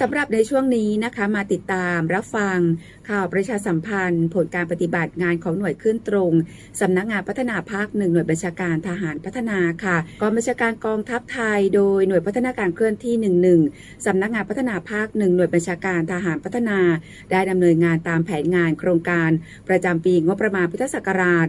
สำหรับในช่วงนี้นะคะมาติดตามรับฟังข่าวประชาสัมพันธ์ ผลการปฏิบัติงานของหน่วยขึ้นตรงสำนักงานพัฒนาภาคหนึ่งหน่วยบัญชาการทหารพัฒนาค่ะกองบัญชาการกองทัพไทย โดยหน่วยพัฒนาการเคลื่อนที่11สำนักงานพัฒนาภาคหนึ่งหน่วยบัญชาการทหารพัฒนา ได้ดำเนินงานตามแผนงานโครงการ ประจำปีงบประมาณพุทธศักราช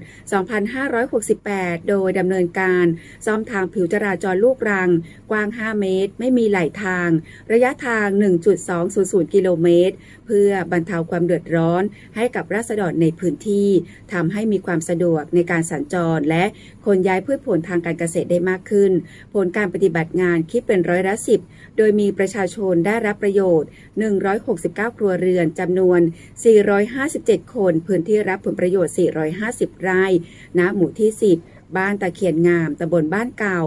2568 โดยดำเนินการซ่อมทางผิวจราจรลูกรัง กว้าง 5 เมตร ไม่มีไหลทาง ระยะทาง1.200 กิโลเมตร เพื่อบรรเทาความเดือดร้อนให้กับราษฎรในพื้นที่ทำให้มีความสะดวกในการสัญจร และขนย้ายพืชผลทางการเกษตรได้มากขึ้น ผลการปฏิบัติงานคิดเป็นร้อยละสิบโดยมีประชาชนได้รับประโยชน์ 169 ครัวเรือนจำนวน 457 คน พื้นที่รับผลประโยชน์ 450 ไร่ณหมู่ที่ 10บ้านตะเคียนงาม ตำบลบ้านเก่า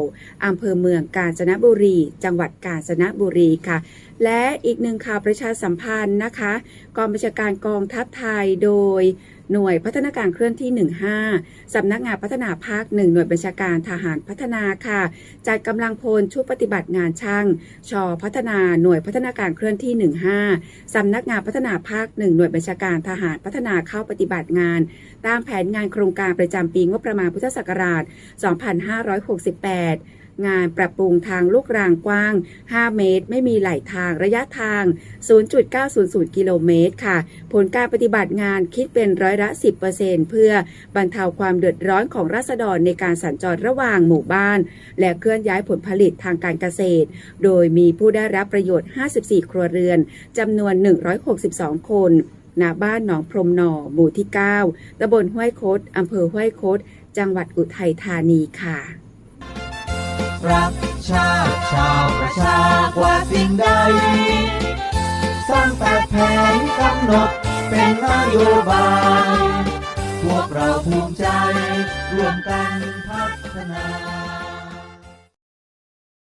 อำเภอเมืองกาญจนบุรี จังหวัดกาญจนบุรีค่ะ และอีกหนึ่งข่าวประชาสัมพันธ์นะคะกองบัญชาการกองทัพไทยโดยหน่วยพัฒนาการเคลื่อนที่ 15 สำนักงานพัฒนาภาค 1 หน่วยบัญชาการทหารพัฒนาค่ะ จัดกำลังพลชุดปฏิบัติงานช่าง ชอพัฒนาหน่วยพัฒนาการเคลื่อนที่ 15 สำนักงานพัฒนาภาค 1 หน่วยบัญชาการทหารพัฒนาเข้าปฏิบัติงาน ตามแผนงานโครงการประจำปีงบประมาณพุทธศักราช 2568 งานปรับปรุงทางลูกรางกว้าง 5 เมตร ไม่มีไหลทางระยะทาง 0.900 กิโลเมตรค่ะ ผลการปฏิบัติงานคิดเป็นร้อยละ 10%เพื่อบรรเทาความเดือดร้อนของราษฎรในการสัญจรระหว่างหมู่บ้าน และเคลื่อนย้ายผลผลิตทางการเกษตร โดยมีผู้ได้รับประโยชน์ 54 ครัวเรือนจำนวน 162 คนณบ้านหนองพรมหน่อ หมู่ที่ 9ตำบลห้วยคดอำเภอห้วยคด จังหวัดอุทัยธานีค่ะ รักชาติชาวประชากว่าสิ่งใด สร้างแปดแผนกำหนดเป็นนโยบาย พวกเราภูมิใจร่วมกันพัฒนา